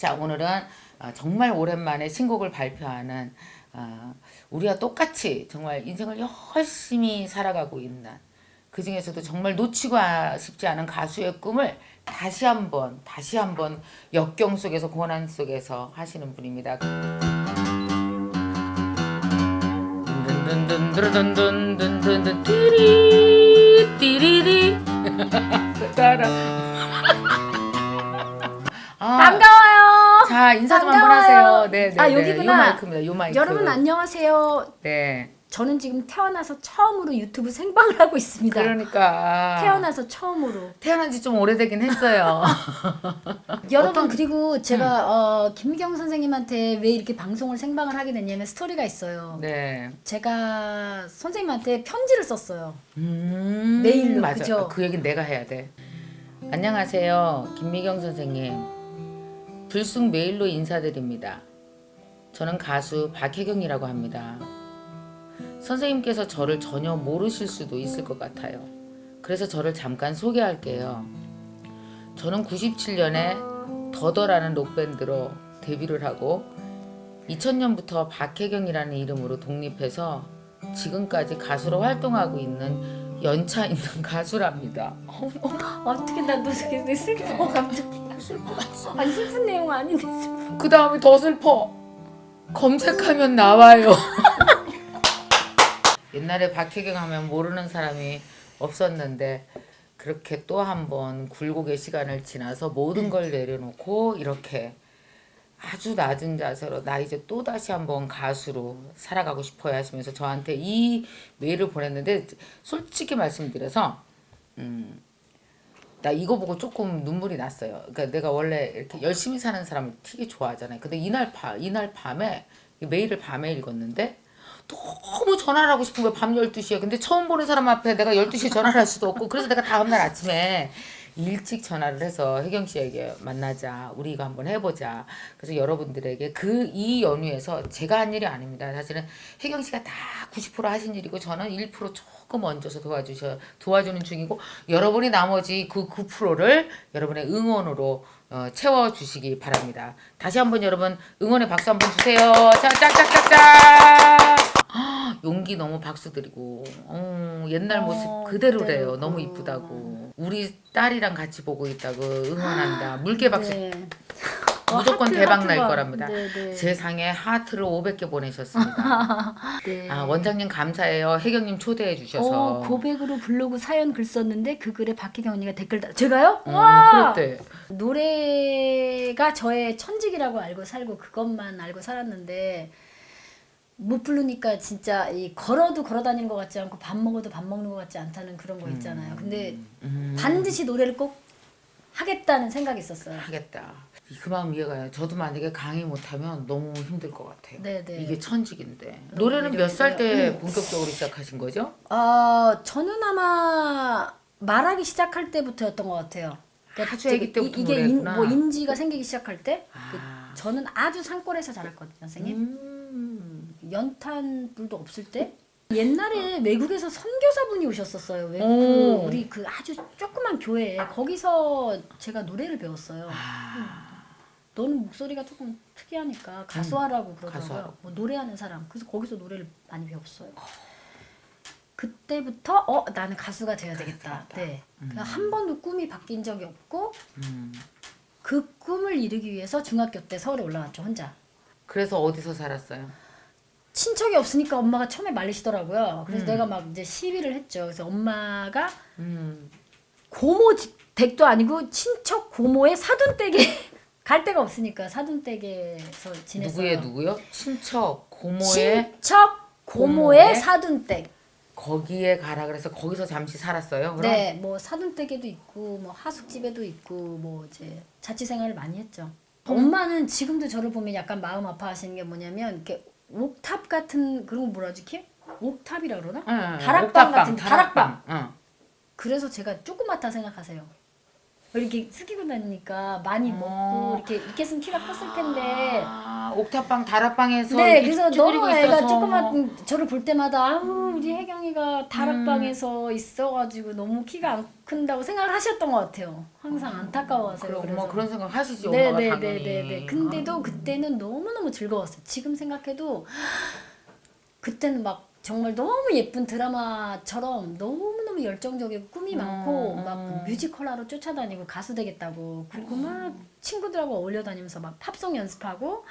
자, 오늘은 어, 정말 오랜만에 신곡을 발표하는 어, 우리가 똑같이 정말 인생을 열심히 살아가고 있는 그 중에서도 정말 놓치고 싶지 않은 가수의 꿈을 다시 한번 다시 한번 역경 속에서 고난 속에서 하시는 분입니다. 반가워요. 자 인사 좀. 한번 하세요. 네, 네, 아, 네. 여기구나. 요 마이크입니다. 요 마이크. 여러분 안녕하세요. 네. 저는 지금 태어나서 처음으로 유튜브 생방을 하고 있습니다. 그러니까 태어나서 처음으로. 태어난 지 좀 오래되긴 했어요. 여러분 어떤- 음. 그리고 제가 어, 김미경 선생님한테 왜 이렇게 방송을 생방을 하게 됐냐면 스토리가 있어요. 네. 제가 선생님한테 편지를 썼어요. 음, 메일로, 맞아. 그죠? 그 얘기는 내가 해야 돼. 안녕하세요. 김미경 선생님. 불쑥 메일로 인사드립니다. 저는 가수 박혜경이라고 합니다. 선생님께서 저를 전혀 모르실 수도 있을 것 같아요. 그래서 저를 잠깐 소개할게요. 저는 97년에 더더라는 록밴드로 데뷔를 하고 2000년부터 박혜경이라는 이름으로 독립해서 지금까지 가수로 활동하고 있는 연차 있는 가수랍니다. 어떻게 되게 슬퍼 갑자기. 아니 슬픈 내용 아닌데 슬퍼. 그 다음에 더 슬퍼. 검색하면 나와요. 옛날에 박혜경 하면 모르는 사람이 없었는데 그렇게 또 한 번 굴곡의 시간을 지나서 모든 걸 내려놓고 이렇게 아주 낮은 자세로 나 이제 또 다시 한번 가수로 살아가고 싶어요 하시면서 저한테 이 메일을 보냈는데 솔직히 말씀드려서 음, 나 이거 보고 조금 눈물이 났어요. 그러니까 내가 원래 이렇게 열심히 사는 사람을 되게 좋아하잖아요. 근데 이날 밤 이날 밤에 이 메일을 밤에 읽었는데 너무 전화를 하고 싶은 거야. 밤 12시에. 근데 처음 보는 사람 앞에 내가 12시에 전화를 할 수도 없고 그래서 내가 다음 날 아침에 일찍 전화를 해서 혜경 씨에게 만나자. 우리 이거 한번 해보자. 그래서 여러분들에게 그 이 연휴에서 제가 한 일이 아닙니다. 사실은 혜경 씨가 다 90% 하신 일이고 저는 1% 조금 얹어서 도와주셔 도와주는 중이고 여러분이 나머지 그 9%를 여러분의 응원으로 어, 채워주시기 바랍니다. 다시 한번 여러분 응원의 박수 한번 주세요. 자, 짝짝짝짝. 용기 너무 박수 드리고 어, 옛날 모습 어, 그대로래요. 그대로고. 너무 이쁘다고. 우리 딸이랑 같이 보고 있다고 응원한다. 물개 박수 네. 무조건 하트, 대박 날 하트가. 거랍니다. 네, 네. 세상에 하트를 500개 보내셨습니다. 네. 아 원장님 감사해요. 혜경님 초대해 주셔서. 어, 고백으로 블로그 사연 글 썼는데 그 글에 박혜경 언니가 댓글 달. 제가요? 음, 와! 그랬대. 노래가 저의 천직이라고 알고 살고 그것만 알고 살았는데 못 부르니까 진짜 이 걸어도 걸어 다니는 것 같지 않고 밥 먹어도 밥 먹는 것 같지 않다는 그런 거 있잖아요. 근데 음, 반드시 노래를 꼭 하겠다는 생각이 있었어요. 하겠다. 그 마음 이해가 요. 저도 만약에 강의 못하면 너무 힘들 것 같아요. 네, 네. 이게 천직인데. 노래는 몇 살 때. 음. 본격적으로 시작하신 거죠? 어, 저는 아마 말하기 시작할 때부터였던 것 같아요. 그러니까 아주 아기 이- 때부터 이게 인, 노래했구나. 뭐 인지가 생기기 시작할 때 그, 아. 저는 아주 산골에서 자랐거든요, 선생님. 음. 연탄불도 없을 때 옛날에 외국에서 선교사분이 오셨었어요. 외국 오. 그 우리 그 아주 조그만 교회에 거기서 제가 노래를 배웠어요. 아, 너는 목소리가 조금 특이하니까 가수하라고 그러더라고요. 음. 가수하라고. 뭐 노래하는 사람. 그래서 거기서 노래를 많이 배웠어요. 그때부터 어 나는 가수가 되어야 되겠다. 네. 그러니까 한 번도 꿈이 바뀐 적이 없고 음. 그 꿈을 이루기 위해서 중학교 때 서울에 올라왔죠 혼자. 그래서 어디서 살았어요? 친척이 없으니까 엄마가 처음에 말리시더라고요. 그래서 음. 내가 막 이제 시위를 했죠. 그래서 엄마가 음. 고모 집- 댁도 아니고 친척 고모의 사돈댁에 갈 데가 없으니까 사돈댁에서 지냈어요. 누구의 누구요? 친척 고모의 친척 고모의 고모의 사돈댁. 거기에 가라 그래서 거기서 잠시 살았어요. 그럼? 네, 뭐 사돈댁에도 있고 뭐 하숙집에도 있고 뭐 이제 자취 생활을 많이 했죠. 엄마는 지금도 저를 보면 약간 마음 아파하시는 게 뭐냐면 이렇게 옥탑 같은 그런 거 뭐라 하지 키? 옥탑이라 그러나? 응, 다락방 옥탑방, 같은 다락방. 응. 그래서 제가 조그맣다 생각하세요. 이렇게 숙이고 다니니까 많이 어. 먹고 이렇게 이렇게 쓴 키가 컸을 텐데 아, 아, 옥탑방 다락방에서 네, 그래서 너무 애가 있어서. 조그만 저를 볼 때마다 아우 우리 혜경이가 다락방에서 있어가지고 너무 키가 안 큰다고 생각을 하셨던 것 같아요. 항상 안타까워서 그럼 그래서. 뭐 그런 생각 하시죠 네, 엄마가 네, 당연히. 네, 네, 네. 근데도 그때는 너무 너무 즐거웠어요. 지금 생각해도 그때는 막 정말 너무 예쁜 드라마처럼 너무 너무 열정적이고 꿈이 많고 음, 막 음. 뮤지컬하러 쫓아다니고 가수 되겠다고 그리고 막 친구들하고 어울려 다니면서 막 팝송 연습하고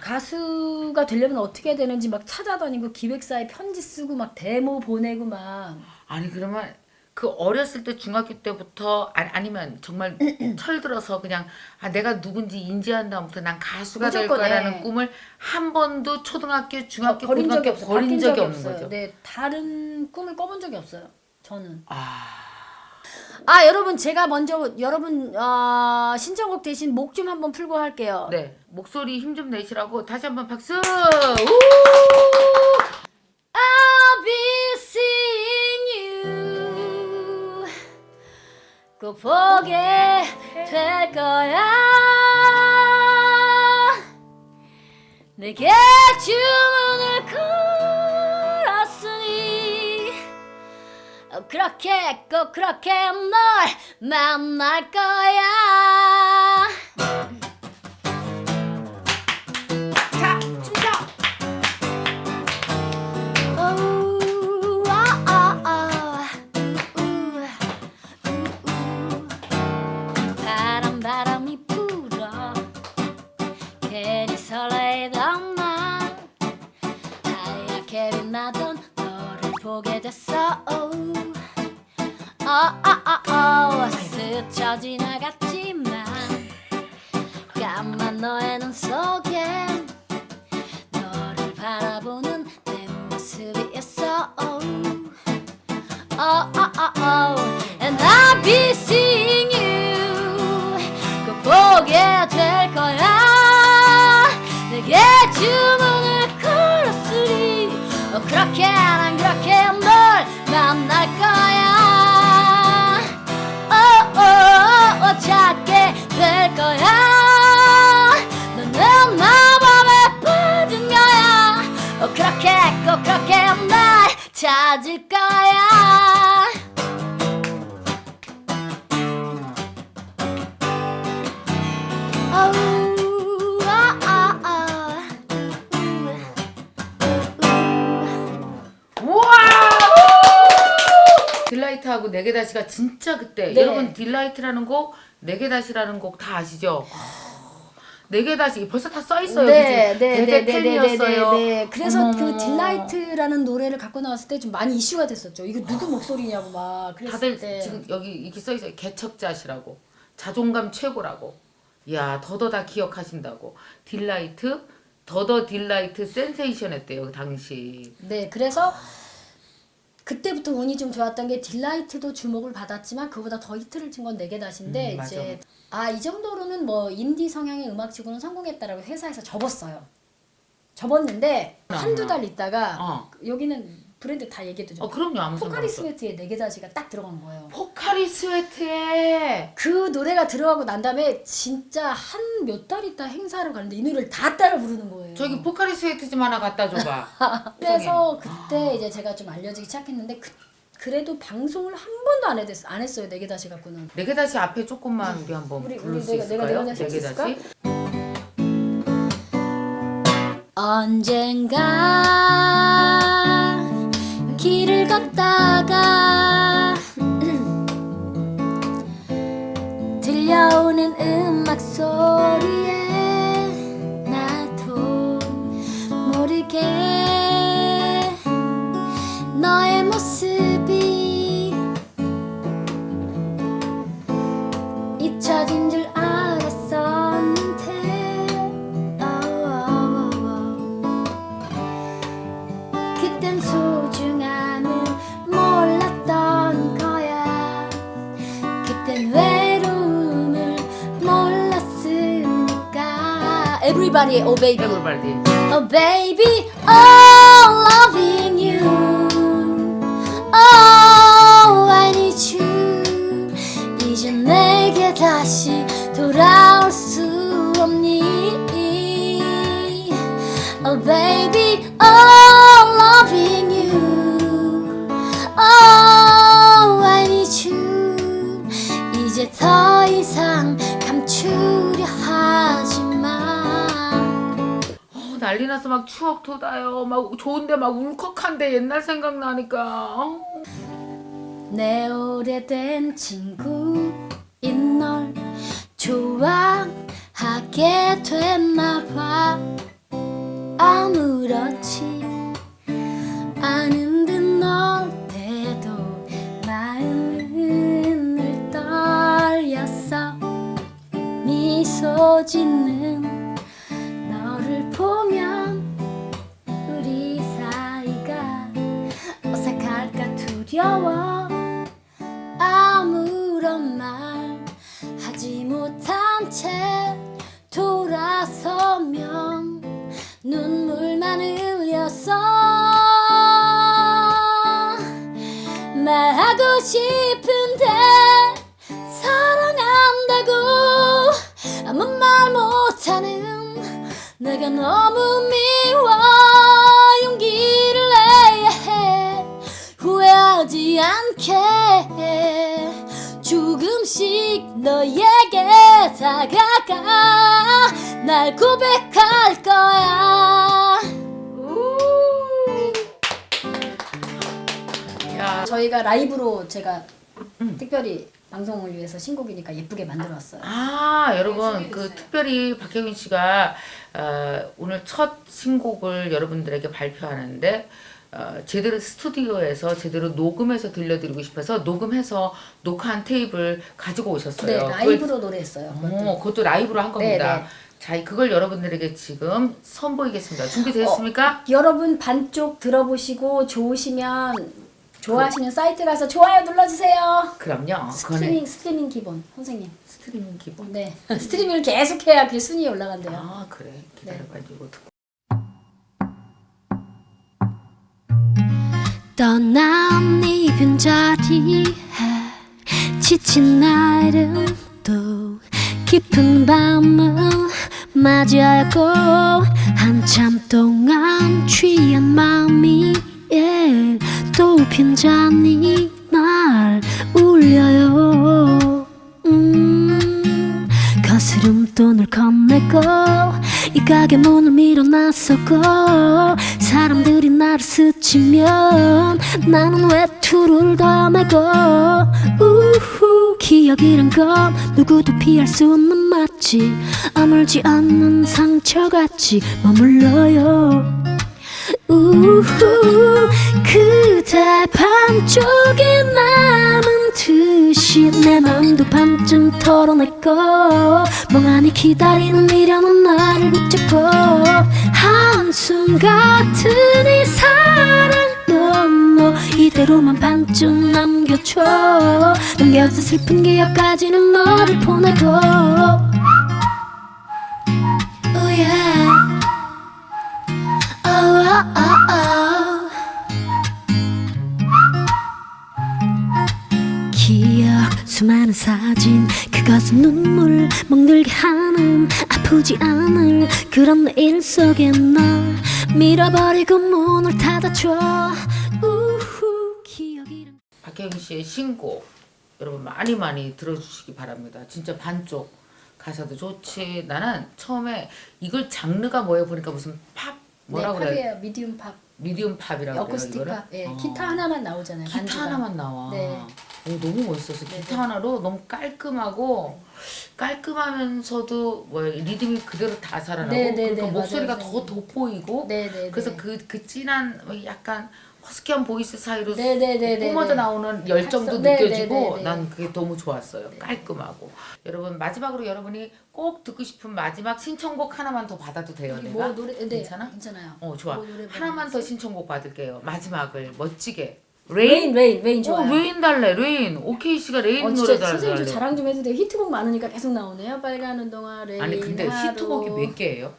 가수가 되려면 어떻게 해야 되는지 막 찾아다니고 기획사에 편지 쓰고 막 데모 보내고 막 아니 그러면 그 어렸을 때 중학교 때부터 아니, 아니면 정말 철들어서 그냥 아 내가 누군지 인지한 다음부터 난 가수가 될 무조건, 거라는 네. 꿈을 한 번도 초등학교 중학교 버 린 적이 고등학교 없어요. 버린 적이 없는 없어요. 거죠 네, 다른 꿈을 꿔본 적이 없어요. 저는. 아 아 여러분 제가 먼저 여러분 어, 신청곡 대신 목 좀 한번 풀고 할게요. 네. 목소리 힘 좀 내시라고 다시 한번 박수. 우! 꼭 보게 될 거야. 내게 주문을 걸었으니 어, 그렇게 꼭 그렇게 널 만날 거야 찾을 거야 아우, 아, 아, 아. 딜라이트하고 네개 다시가 진짜 그때 네. 여러분 딜라이트라는 곡, 네개 다시라는 곡 다 아시죠? 네 개 다시 벌써 다 써 있어요. 네? 네, 네, 네, 네, 팬이었어요. 네, 네. 그래서. 그 딜라이트라는 노래를 갖고 나왔을 때 좀 많이 이슈가 됐었죠. 이거 누구 목소리냐고 막 다들 때. 지금 여기 이렇게 써 있어요. 개척자시라고. 자존감 최고라고. 이야, 더더 다 기억하신다고. 딜라이트, 더더 딜라이트 센세이션 했대요, 그 당시. 네, 그래서 그때부터 운이 좀 좋았던 게 딜라이트도 주목을 받았지만 그보다 더 히트를 친 건 네개 다시인데 음. 이제 아 이 정도로는 뭐 인디 성향의 음악 치고는 성공했다라고 회사에서 접었어요. 접었는데 어, 한두 어. 달 있다가 어. 여기는 브랜드 다 얘기해도 죠 어, 그럼요. 아무 포카리 상관없어. 스웨트에 네개 다시가 딱 들어간 거예요. 포카리 스웨트에 그 노래가 들어가고 난 다음에 진짜 한 몇 달 있다 행사를 가는데 이 노래를 다 따라 부르는 거예요. 저기 포카리 스웨트 좀 하나 갖다 줘봐. 그래서 그때 이제 제가 좀 알려지기 시작했는데 그, 그래도 방송을 한 번도 안, 했, 안 했어요. 네 개 다시 갖고는. 네개 다시 앞에 조금만 우리 한번 우리- 부를 우리 수 내가- 내가 있을까요? 다시 할수 네개 다시. 언젠가 길을 걷다가 들려오는 음악 소리에 몰랐으니까 Everybody oh baby 에브리바디. Oh baby, oh 난리 나서 막 추억 돋아요. 막 좋은데 막 울컥한데 옛날 생각나니까. 어. 내 오래된 친구인 널 좋아하게 됐나 봐 아무렇 싶은데 사랑한다고 아무 말 못하는 내가 너무 미워 용기를 내야 해. 후회하지 않게 조금씩 너에게 다가가 날 고백할 거야 저희가 라이브로 제가 특별히 방송을 위해서 신곡이니까 예쁘게 만들었어요 아 여러분 그 특별히 박혜균 씨가 어, 오늘 첫 신곡을 여러분들에게 발표하는데 어, 제대로 스튜디오에서 제대로 녹음해서 들려드리고 싶어서 녹음해서 녹화한 테이프를 가지고 오셨어요. 네 그걸- 라이브로 노래했어요 어, 그것도 라이브로 한 겁니다. 네, 네. 자, 그걸 여러분들에게 지금 선보이겠습니다. 준비되셨습니까? 여러분 반쪽 들어보시고 좋으시면 좋아하시는 사이트 가서 좋아요 눌러주세요 그럼요. 스트리밍 스트리밍 기본 선생님 스트리밍 기본. 네 스트리밍을 계속해야 그게 순위 올라간대요 아 그래 기다려봐 이거 듣고. 떠난 네 빈자리에 지친 날은 또 깊은 밤을 맞이하고 한참 동안 취한 마음이 예, 또 빈잔이 날 울려요. 음, 거스름 돈을 건네고 이 가게 문을 밀어 나서고 사람들이 나를 스치면 나는 외투를 더 메고 우후 기억이란 건 누구도 피할 수 없는 맛지. 아물지 않는 상처같이 머물러요. 우후 그 대 반쪽에 남은 듯이 내 맘도 반쯤 털어냈고 멍하니 기다리는 미련은 나를 붙잡고 한숨 같은 이 사랑 너무 이대로만 반쯤 남겨줘. 남겨진 슬픈 기억까지는 너를 보내고. Oh yeah. Oh, oh, oh, oh. 수많은 사진 그것은 눈물 멍들게 하는 아프지 않을 그런 내 일 속에 널 밀어버리고 문을 닫아줘 우후 기억이란 박혜경 씨의 신곡 여러분 많이 많이 들어주시기 바랍니다. 진짜 반쪽 가사도 좋지. 나는 처음에 이걸 장르가 뭐예요 보니까 무슨 팝 뭐라 네, 그래? 팝이에요 미디움 팝 미디엄 팝이라고 어쿠스틱 그래요 이거를? 팝 예, 어. 기타 하나만 나오잖아요 기타 반주가. 하나만 나와. 네. 오, 너무 멋있었어. 네, 기타 네. 하나로 너무 깔끔하고 깔끔하면서도 뭐 리듬이 그대로 다 살아나고 네, 네, 그러니까 네, 목소리가 맞아요, 더 돋보이고 네 네 그래서 그, 그 진한 뭐 약간 허스키한 보이스 사이로 네 네 네 네 뿜어져 나오는 열정도 네, 느껴지고 네, 네, 네. 난 그게 너무 좋았어요. 깔끔하고 여러분 마지막으로 여러분이 꼭 듣고 싶은 마지막 신청곡 하나만 더 받아도 돼요. 내가 뭐 노래 네, 괜찮아? 괜찮아요 어 좋아. 뭐 노래 하나만 더? 신청곡 받을게요. 마지막을 멋지게. 레인 레인 레인 어, 좋아요 레인 달래 레인. 오케이 씨가 레인 어, 노래 진짜 달래. 선생님 좀 자랑 좀 해도 돼요 히트곡 많으니까 계속 나오네요 빨간 운동화 레인 아니 근데 하루. 히트곡이 몇 개예요?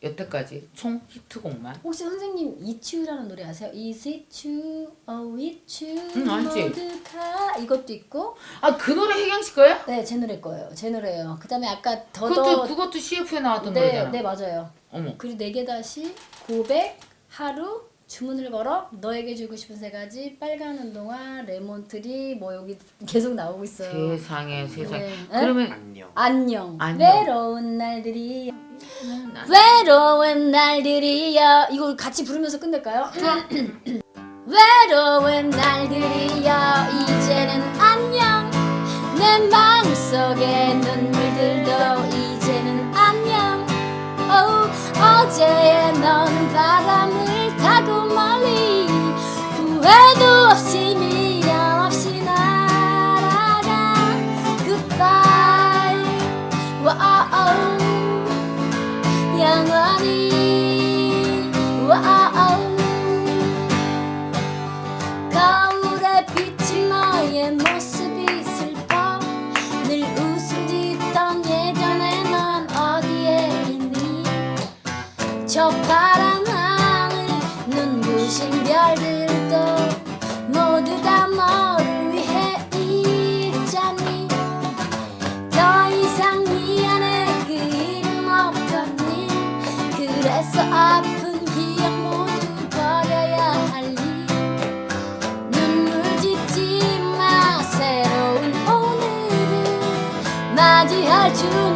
여태까지 총 히트곡만. 혹시 선생님 이츄라는 노래 아세요? Is it true or with you 응, 알지. 모두가 이것도 있고 아 그 노래 혜경 씨 거야? 네 제 노래 거예요 제 노래예요 그 다음에 아까 그것도 더더 그것도 CF에 나왔던 네, 노래잖아. 네 맞아요 어머. 그리고 네 개 다시 고백 하루 주문을 걸어 너에게 주고 싶은 세 가지 빨간 운동화 레몬트리 뭐 여기 계속 나오고 있어요 세상에 세상에. 네. 그러면 안녕. 안녕. 안녕. 외로운 날들이 외로운 날들이여 이거 같이 부르면서 끝낼까요? 외로운 날들이여 이제는 안녕 내 마음속에 눈물들도 이제는 안녕 어, 어제의 너는 바람을 후회도 없이 미련 없이 날아가 Goodbye. 와우 영원 맞이